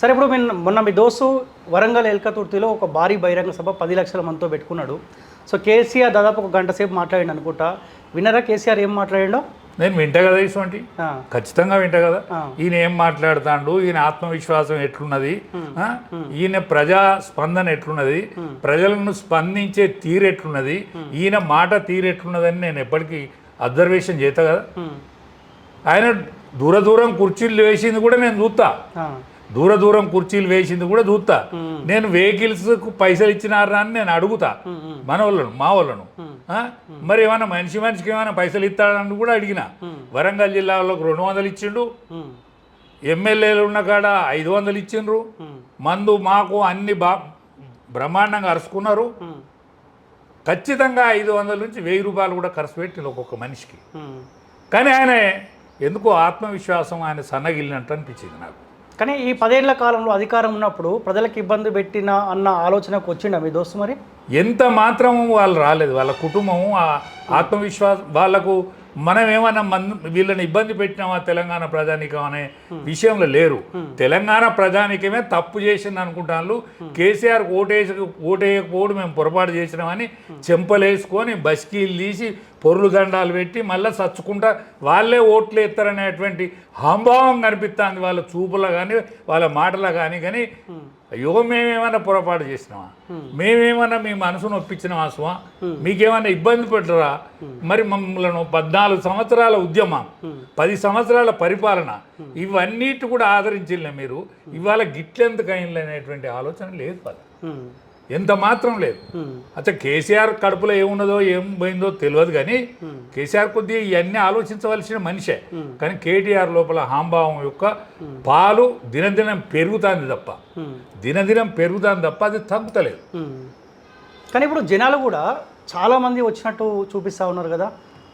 సరే ఇప్పుడు మీ మొన్న మీ దోస్తు వరంగల్ ఎల్కతుర్తిలో ఒక భారీ బహిరంగ సభ పది లక్షల మందితో పెట్టుకున్నాడు. సో కేసీఆర్ దాదాపు ఒక గంట సేపు మాట్లాడిండు అనుకుంటా. విన్నరా కేసీఆర్ ఏం మాట్లాడిండో? నేను వింటా కదా ఇటువంటి ఖచ్చితంగా వింటా కదా. ఈయన ఏం మాట్లాడుతాడు? ఈయన ఆత్మవిశ్వాసం ఎట్లున్నది? ఈయన ప్రజా స్పందన ఎట్లున్నది? ప్రజలను స్పందించే తీరు ఎట్లున్నది? ఈయన మాట తీరు ఎట్లున్నదని నేను ఎప్పటికీ అబ్జర్వేషన్ చేస్తా కదా. ఆయన దూర దూరం కుర్చీలు వేసింది కూడా నేను చూస్తా. దూర దూరం కుర్చీలు వేసింది కూడా చూస్తా. నేను వెహికల్స్కు పైసలు ఇచ్చినారా అని నేను అడుగుతా. మన వాళ్ళను మా వాళ్ళను? మరి ఏమైనా మనిషి మనిషికి ఏమైనా పైసలు ఇస్తాడని కూడా అడిగిన. వరంగల్ జిల్లాలోకి రెండు వందలు ఇచ్చిండు. ఎమ్మెల్యేలు ఉన్న కాడ ఐదు వందలు ఇచ్చిండ్రు. మందు మాకు అన్ని బా బ్రహ్మాండంగా అరుచుకున్నారు ఖచ్చితంగా ఐదు వందల నుంచి వెయ్యి రూపాయలు కూడా ఖర్చు పెట్టింది ఒక్కొక్క మనిషికి. కానీ ఆయన ఎందుకో ఆత్మవిశ్వాసం ఆయన సన్నగిల్లినట్టు అనిపించింది నాకు. కానీ ఈ పదేళ్ళ కాలంలో అధికారం ఉన్నప్పుడు ప్రజలకు ఇబ్బంది పెట్టిన అన్న ఆలోచనకు వచ్చిండ మీ దోస్తు మరి? ఎంత మాత్రం వాళ్ళు రాలేదు. వాళ్ళ కుటుంబం ఆ ఆత్మవిశ్వాసం వాళ్ళకు మనం ఏమన్నా వీళ్ళని ఇబ్బంది పెట్టినామా తెలంగాణ ప్రజానికం అనే విషయంలో లేరు. తెలంగాణ ప్రజానికమే తప్పు చేసింది అనుకుంటాను కేసీఆర్ ఓటేసి ఓటేయకపోవడం మేము పొరపాటు చేసినామని చెంపలేసుకొని బస్కీలు తీసి పొరులు దండాలు పెట్టి మళ్ళీ చచ్చుకుంటా వాళ్ళే ఓట్లు ఎత్తారనేటువంటి హాంభావం కనిపిస్తుంది వాళ్ళ చూపులో కానీ వాళ్ళ మాటలో కానీ కానీ. అయ్యో మేమేమన్నా పొరపాటు చేసినామా? మేమేమన్నా మీ మనసును ఒప్పించినామా స్వా మీకేమన్నా ఇబ్బంది పెట్టరా? మరి మమ్మల్ని పద్నాలుగు సంవత్సరాల ఉద్యమం పది సంవత్సరాల పరిపాలన ఇవన్నిటి కూడా ఆదరించిలే మీరు. ఇవాళ గిట్లెందుకు అయింది అనేటువంటి ఆలోచన లేదు వాళ్ళ ఎంత మాత్రం లేదు. అచ్చా కేసీఆర్ కడుపులో ఏమున్నదో ఏం పోయిందో తెలియదు కానీ కేసీఆర్ కొద్దిగా ఇవన్నీ ఆలోచించవలసిన మనిషే. కానీ కేటీఆర్ లోపల హాంభావం యొక్క పాలు దినదినం పెరుగుతుంది తప్ప. దినదినం పెరుగుతుంది తప్ప అది తగ్గుతలేదు. కానీ ఇప్పుడు జనాలు కూడా చాలా మంది వచ్చినట్టు చూపిస్తూ ఉన్నారు కదా.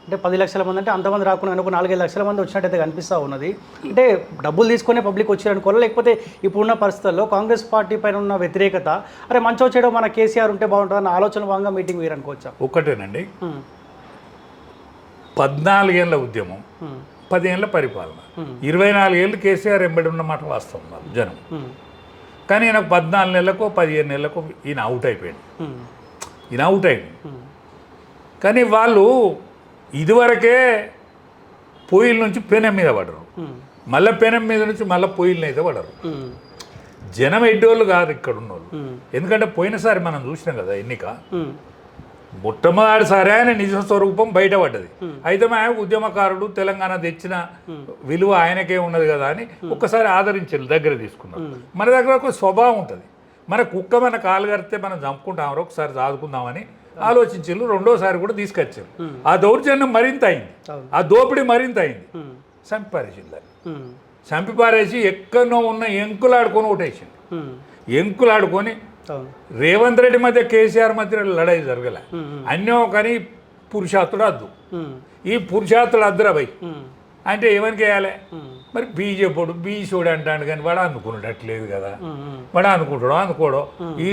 అంటే పది లక్షల మంది అంటే అంతమంది రాకుండా అనుకో నాలుగైదు లక్షల మంది వచ్చినట్టయితే కనిపిస్తూ ఉన్నది. అంటే డబ్బులు తీసుకునే పబ్లిక్ వచ్చారనుకోవాలి లేకపోతే ఇప్పుడున్న పరిస్థితుల్లో కాంగ్రెస్ పార్టీ పైన ఉన్న వ్యతిరేకత? అరే మంచి వచ్చేయడం మన కేసీఆర్ ఉంటే బాగుంటుంది అన్న ఆలోచన భాగంగా మీటింగ్ వేయరనుకోవచ్చా? ఒక్కటేనండి పద్నాలుగేళ్ళ ఉద్యమం పదేళ్ళ పరిపాలన. ఇరవై నాలుగేళ్ళు కేసీఆర్ ఎంబడి ఉన్నమాట వాస్తవం జనం. కానీ ఈయన పద్నాలుగు నెలలకు పదిహేను నెలలకు ఈయన అవుట్ అయిపోయాడు. ఉమ్, ఈయన అవుట్ అయింది కానీ వాళ్ళు ఇదివరకే పొయ్యిల నుంచి పెనం మీద పడరు. మళ్ళీ పెనం మీద నుంచి మళ్ళీ పొయ్యిలను అయితే పడరు. జనం ఎడ్డోళ్ళు కాదు ఇక్కడ ఉన్నోళ్ళు. ఎందుకంటే పోయినసారి మనం చూసినాం కదా ఎన్నిక. మొట్టమొదటిసారి ఆయన నిజ స్వరూపం బయటపడ్డది అయితే మా ఆయన ఉద్యమకారుడు తెలంగాణ తెచ్చిన విలువ ఆయనకే ఉన్నది కదా అని ఒక్కసారి ఆదరించారు దగ్గర తీసుకున్నారు. మన దగ్గర ఒక స్వభావం ఉంటుంది. మన కుక్క మన కాలు కడితే మనం చంపుకుంటాం ఒకసారి చదువుకుందామని ఆలోచించారు రెండోసారి కూడా తీసుకొచ్చారు. ఆ దౌర్జన్యం మరింత అయింది. ఆ దోపిడీ మరింత అయింది. చంపిపారేసింది దాన్ని ఉమ్, చంపిపారేసి ఎక్కడో ఉన్న ఎంకులాడుకొని ఓటేసింది ఎంకులాడుకొని రేవంత్ రెడ్డి మధ్య కేసీఆర్ మధ్య లడాయి జరగలే. అన్యో కానీ పురుషాత్తుడు అద్దు. ఈ పురుషాత్తుడు అద్దురా భయ్ అంటే ఏమని చేయాలి? మరి బీజేపీడు బీసోడు అంటాడు కానీ వాడు అనుకున్నట్లేదు కదా. ఉమ్, ఉమ్, వాడు అనుకుంటాడు అనుకోడు. ఈ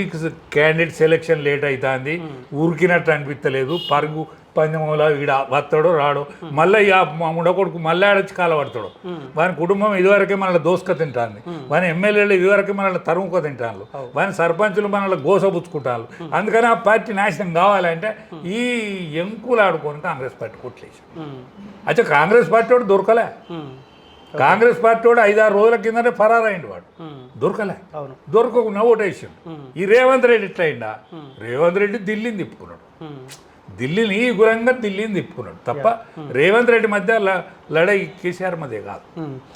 క్యాండిడేట్ సెలెక్షన్ లేట్ అవుతుంది ఉరికినట్టు అనిపించలేదు పరుగు పందెంలో ఈడ వస్తాడు రాడు మళ్ళీ మా ఉండకొడుకు మళ్ళీ ఆడొచ్చి కాలపడతాడు వాని కుటుంబం ఇదివరకే మనల్ని దోసుక తింటాంది. వాని ఎమ్మెల్యేలు ఇదివరకే మనల్ని తరుముక తింటాను వాని సర్పంచులు మనల్ని గోసపుచ్చుకుంటాను అందుకని ఆ పార్టీ నాశనం కావాలంటే ఈ ఎంకులు ఆడుకొని కాంగ్రెస్ పార్టీ కొట్లేసి అయితే కాంగ్రెస్ పార్టీ వాడు దొరకలే. కాంగ్రెస్ పార్టీ వాడు ఐదారు రోజుల కిందనే ఫరారైండు వాడు. దొరకలే. దొరకకుండా ఓటేసాడు. ఈ రేవంత్ రెడ్డి అయిందా రేవంత్ రెడ్డి ఢిల్లీని తిప్పుకున్నాడు. ఢిల్లీని ఈ గురంగా ఢిల్లీని తిప్పుకున్నాడు. తప్ప రేవంత్ రెడ్డి మధ్య లడై కేసీఆర్ మధ్య కాదు. ఉమ్.